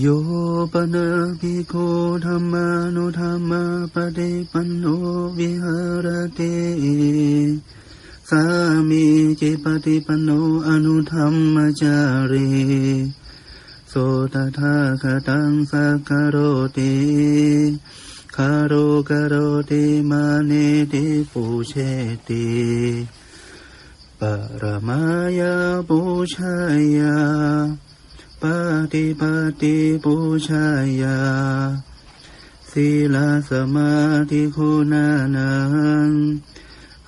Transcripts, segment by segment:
โยปนาภิกขุธรรมานุธรรมาปฏิปันโนวิหารติสามีจิปฏิปันโนอนุธรรมจารีโสตทาคตังสักคาโรติคาโรกโรติมาเนติปูเชติปรมายาปูชายา ปฏิปฏิปูชายาศีลสมาธิคุณานัง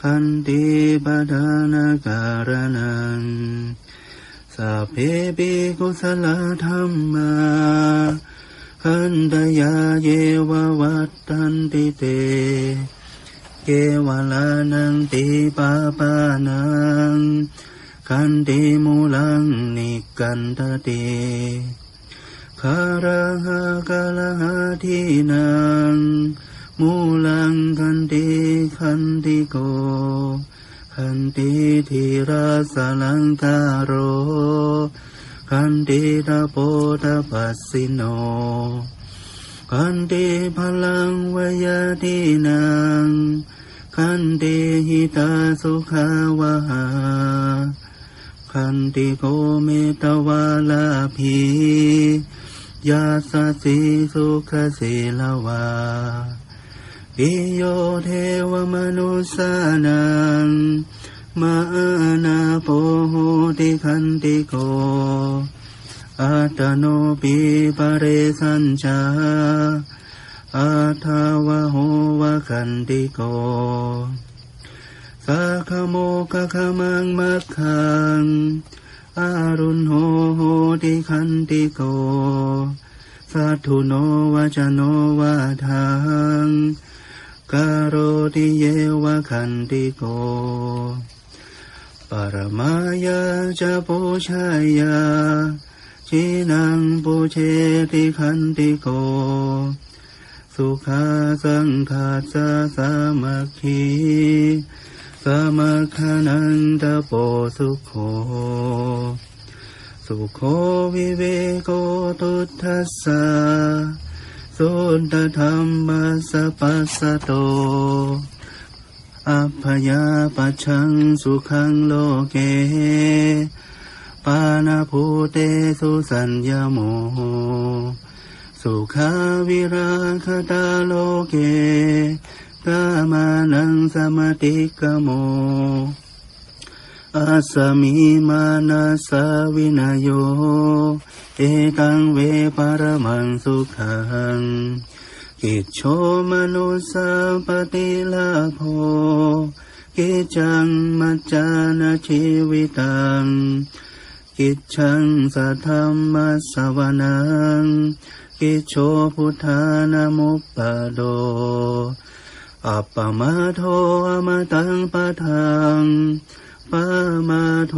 ขันติปทานการนังสัพเพปิกุสลธรรมาขันตยาเยววัตตันติเตเกวลานังติปาปานัง คันติมูลังนิกันตติคาราหากาลหาทีนัง มูลังคันติคันติโกคันติทีราสลังคาโรคันติตาโปตาปัสสิโนคันติพลังวยาทีนังคันติหิตาสุขาวหา คันติโกเมตวาลาภียาสสีสุขสีลาวาปิโยเทวมนุสานังมานาโปโหติคันติโก อัตโนปิปะเรสัญจาอัทาวะโหวะคันติโก สาขโมกขมังมัคคังอารุณโหโหติคันติโกสัทุโนวจโนวาทังกโรติเยวะคันติโก ปรมายาจะปูชายาชินังปูเชติคันติโก สุขาสังฆาสาสามัคคี สมัคนันตโปสุโขสุโขวิเวโกตุทัสสะสุนตธรรมสปัสสะโต อัพยาปัจฉังสุขังโลเก ปานาภูเตสุสัญญโม สุขาวิราคตาโลเก กามานังสมติกโมอาสมีมานาสาวินโย เอตังเวปรมังสุขังกิจโชมนุสาปฏิลาโภกิจังมัจจานาชีวิตัง กิจชังสัทธรรมสวนัง กิจโชพุทธานามุปปโด อัปปมาโทอมตังปะทังปะมาโท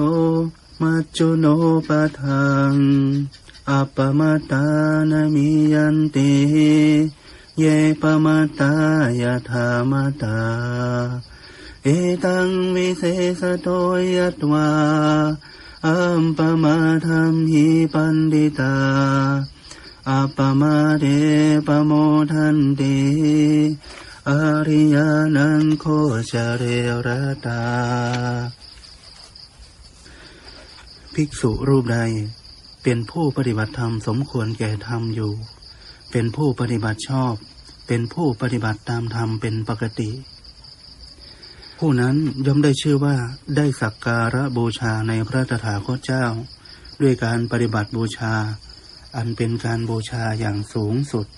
มัจจุโนปะทังอัปปมาตานามิยันติเยปมาตายาธามาตา เอตังวิเศษโตยัตวาอัมปมาธรรมหิปันดิตาอัปปมาเดปโมทันติ อริยานังโคจเรรตา ภิกษุรูปใด เป็นผู้ปฏิบัติธรรมสมควรแก่ธรรมอยู่ เป็นผู้ปฏิบัติชอบ เป็นผู้ปฏิบัติตามธรรมเป็นปกติ ผู้นั้นย่อมได้ชื่อว่าได้สักการะบูชาในพระตถาคตเจ้า ด้วยการปฏิบัติบูชา อันเป็นการบูชาอย่างสูงสุด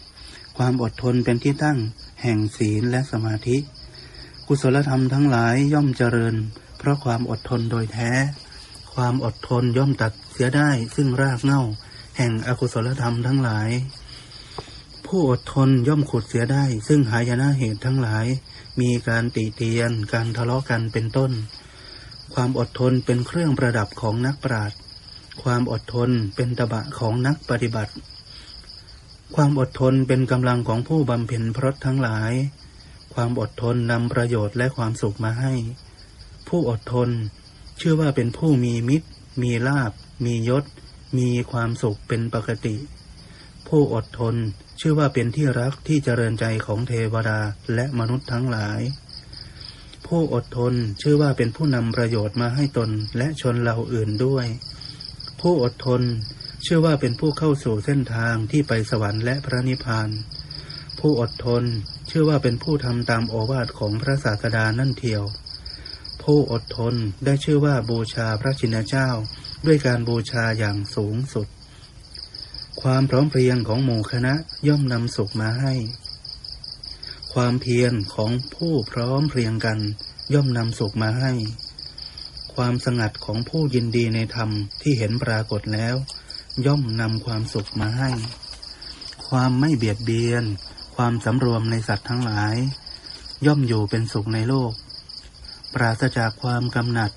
ความอดทนเป็นที่ตั้งแห่งศีลและสมาธิ กุศลธรรมทั้งหลายย่อมเจริญ เพราะความอดทนโดยแท้ ความอดทนย่อมตัดเสียได้ซึ่งรากเหง้า แห่งอกุศลธรรมทั้งหลาย ผู้อดทนย่อมขุดเสียได้ ซึ่งหายนะเหตุทั้งหลาย มีการตีเตียนการทะเลาะกันเป็นต้น ความอดทนเป็นเครื่องประดับของนักปราชญ์ความอดทนเป็นตบะของนักปฏิบัติ ความอดทนเป็นกำลังของผู้บำเพ็ญพรตทั้งหลาย ความอดทนนำประโยชน์และความสุขมาให้ ผู้อดทนชื่อว่าเป็นผู้มีมิตร มีลาบ มียศ มีความสุขเป็นปกติ ผู้อดทนชื่อว่าเป็นที่รักที่เจริญใจของเทวดาและมนุษย์ทั้งหลาย ผู้อดทนชื่อว่าเป็นผู้นำประโยชน์มาให้ตนและชนเราอื่นด้วย ผู้อดทน ชื่อว่าเป็นผู้เข้าสู่เส้นทางที่ไปสวรรค์และพระนิพพาน ผู้อดทนชื่อว่าเป็นผู้ทำตามโอวาทของพระศาสดานั่นเทียว ผู้อดทนได้ชื่อว่าบูชาพระชินเจ้า ด้วยการบูชาอย่างสูงสุด ความพร้อมเพรียงของหมู่คณะย่อมนำสุขมาให้ ความเพียรของผู้พร้อมเพรียงกันย่อมนำสุขมาให้ ความสงัดของผู้ยินดีในธรรมที่เห็นปรากฏแล้ว ย่อมนำความสุขมาให้ ความไม่เบียดเบียน ความสำรวมในสัตว์ทั้งหลาย ย่อมอยู่เป็นสุขในโลก ปราศจากความกำหนัด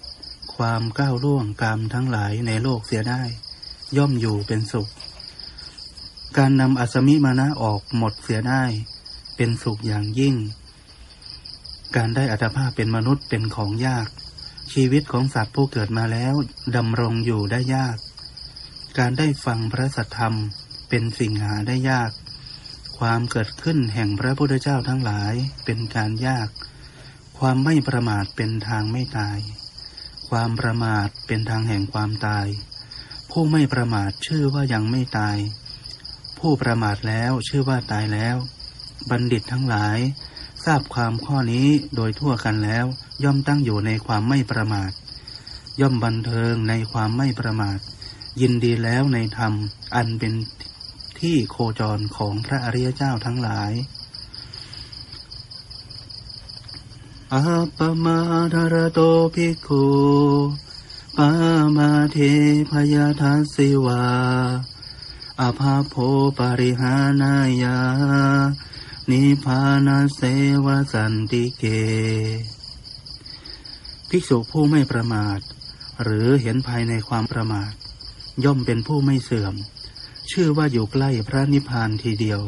ความก้าวล่วงกรรมทั้งหลายในโลกเสียได้ ย่อมอยู่เป็นสุข การนำอัศมิมานะออกหมดเสียได้ เป็นสุขอย่างยิ่ง การได้อัตภาพเป็นมนุษย์เป็นของยาก ชีวิตของสัตว์ผู้เกิดมาแล้วดำรงอยู่ได้ยาก การได้ฟังพระสัทธรรมเป็นสิ่งหาได้ยาก ความเกิดขึ้นแห่งพระพุทธเจ้าทั้งหลายเป็นการยาก ความไม่ประมาทเป็นทางไม่ตาย ความประมาทเป็นทางแห่งความตาย ผู้ไม่ประมาทชื่อว่ายังไม่ตาย ผู้ประมาทแล้วชื่อว่าตายแล้ว บัณฑิตทั้งหลาย ทราบความข้อนี้โดยทั่วกันแล้ว ย่อมตั้งอยู่ในความไม่ประมาท ย่อมบันเทิงในความไม่ประมาท ยินดีแล้วในธรรมอันเป็นที่โคจรของพระอริยเจ้าทั้งหลายอาปมาธรโตภิกขุปามาเทพยาทัสสิวาอาภาโพปริหานายา นิพพานาเสวสันติเก ภิกษุผู้ไม่ประมาท หรือเห็นภายในความประมาท ย่อมเป็นผู้ไม่เสื่อม ชื่อว่าอยู่ใกล้พระนิพพานทีเดียว